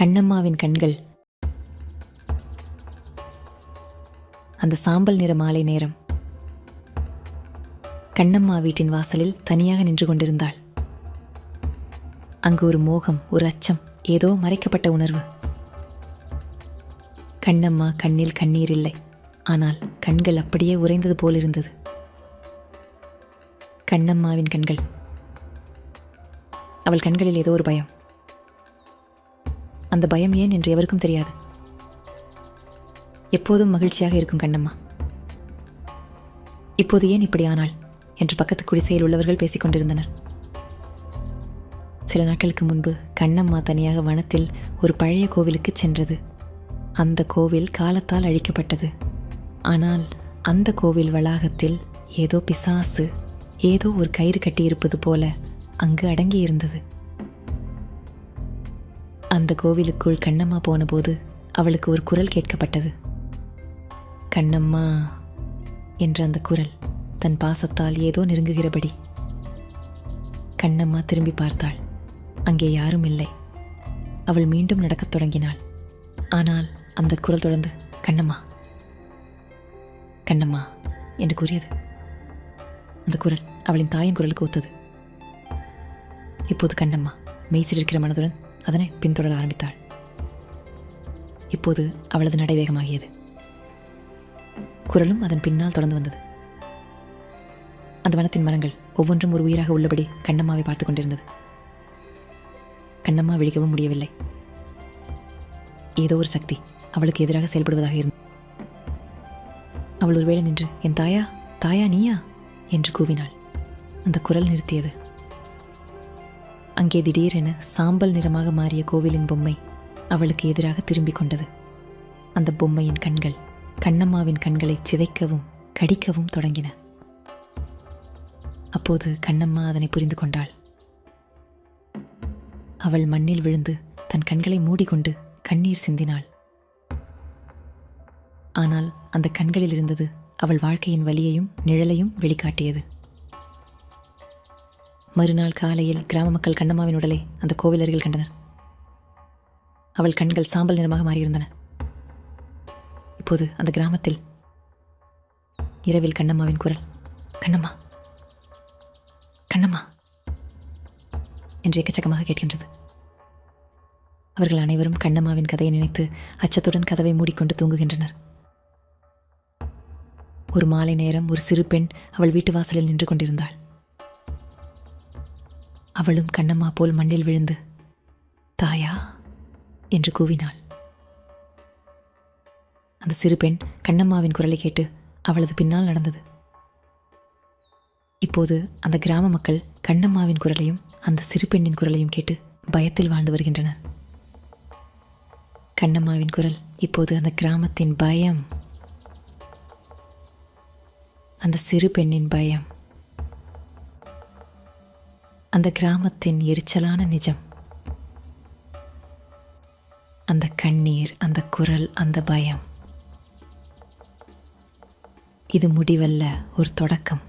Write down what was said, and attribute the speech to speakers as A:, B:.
A: கண்ணம்மாவின் கண்கள். அந்த சாம்பல் நிற மாலை நேரம். கண்ணம்மா வீட்டின் வாசலில் தனியாக நின்று கொண்டிருந்தாள். அங்கு ஒரு மோகம் ஒரு அச்சம் ஏதோ மறைக்கப்பட்ட உணர்வு. கண்ணம்மா கண்ணில் கண்ணீர் இல்லை. ஆனால் கண்கள் அப்படியே உறைந்தது போலிருந்தது கண்ணம்மாவின் கண்கள். அவள் கண்களில் ஏதோ ஒரு பயம். அந்த பயம் ஏன் என்று எவருக்கும் தெரியாது. எப்போதும் மகிழ்ச்சியாக இருக்கும் கண்ணம்மா. இப்போது ஏன் இப்படி ஆனால்? என்று பக்கத்து குடிசையில் உள்ளவர்கள் பேசிக் கொண்டிருந்தனர். சில நாட்களுக்கு முன்பு கண்ணம்மா தனியாக வனத்தில் ஒரு பழைய கோவிலுக்கு சென்றது. அந்த கோவில் காலத்தால் அழிக்கப்பட்டது. ஆனால் அந்த கோவில் வளாகத்தில் ஏதோ பிசாசு ஏதோ ஒரு கயிறு கட்டியிருப்பது போல அங்கு அடங்கியிருந்தது. அந்த கோவிலுக்குள் கண்ணம்மா போனபோது அவளுக்கு ஒரு குரல் கேட்கப்பட்டது. கண்ணம்மா என்ற அந்த குரல் தன் பாசத்தால் ஏதோ நெருங்குகிறபடி. கண்ணம்மா திரும்பி பார்த்தாள். அங்கே யாரும் இல்லை. அவள் மீண்டும் நடக்கத் தொடங்கினாள். ஆனால் அந்த குரல் தொடர்ந்து கண்ணம்மா கண்ணம்மா என்று கூறியது. அந்த குரல் அவளின் தாயின் குரலுக்கு ஒத்தது. இப்போது கண்ணம்மா மெய்சிலிருக்கிற மனதுடன் அதனை பின்தொடர ஆரம்பித்தாள். இப்போது அவளது நடை வேகமாகியது குரலும் அதன் பின்னால் தொடர்ந்து வந்தது. அந்த வனத்தின் மரங்கள் ஒவ்வொன்றும் ஒரு உயிராக உள்ளபடி கண்ணம்மாவை பார்த்து கொண்டிருந்தது. கண்ணம்மா விழிக்கவும் முடியவில்லை. ஏதோ ஒரு சக்தி அவளுக்கு எதிராக செயல்படுவதாக இருந்தது அவள் ஒருவேளை நின்று என் தாயா தாயா நீயா? என்று கூவினாள். அந்த குரல் நிறுத்தியது. அங்கே திடீரென சாம்பல் நிறமாக மாறிய கோவிலின் பொம்மை அவளுக்கு எதிராக திரும்பிக் கொண்டது. அந்த பொம்மையின் கண்கள் கண்ணம்மாவின் கண்களை சிதைக்கவும் கடிக்கவும் தொடங்கின. அப்போது கண்ணம்மா அதனை புரிந்து கொண்டாள். அவள் மண்ணில் விழுந்து தன் கண்களை மூடிக்கொண்டு கண்ணீர் சிந்தினாள். ஆனால் அந்த கண்களில் இருந்தது அவள் வாழ்க்கையின் வலியையும் நிழலையும் வெளிக்காட்டியது. மறுநாள் காலையில் கிராம மக்கள் கண்ணம்மாவின் உடலை அந்த கோவில் அருகில் கண்டனர். அவள் கண்கள் சாம்பல் நிறமாக மாறியிருந்தன. இப்போது அந்த கிராமத்தில் இரவில் கண்ணம்மாவின் குரல் கண்ணம்மா கண்ணம்மா என்று எக்கச்சக்கமாக கேட்கின்றது. அவர்கள் அனைவரும் கண்ணம்மாவின் கதையை நினைத்து அச்சத்துடன் கதவை மூடிக்கொண்டு தூங்குகின்றனர். ஒரு மாலை நேரம் ஒரு சிறு பெண் அவள் வீட்டு வாசலில் நின்று கொண்டிருந்தாள். அவளும் கண்ணம்மா போல் மண்ணில் விழுந்து தாயா என்று கூவினாள். அந்த சிறு பெண் கண்ணம்மாவின் குரலை கேட்டு அவளது பின்னால் நடந்தது. இப்போது அந்த கிராம மக்கள் கண்ணம்மாவின் குரலையும் அந்த சிறு பெண்ணின் குரலையும் கேட்டு பயத்தில் வாழ்ந்து வருகின்றனர். கண்ணம்மாவின் குரல் இப்போது அந்த கிராமத்தின் பயம். அந்த சிறு பெண்ணின் பயம். அந்த கிராமத்தின் எரிச்சலான நிஜம். அந்த கண்ணீர் அந்த குரல் அந்த பயம். இது முடிவல்ல ஒரு தொடக்கம்.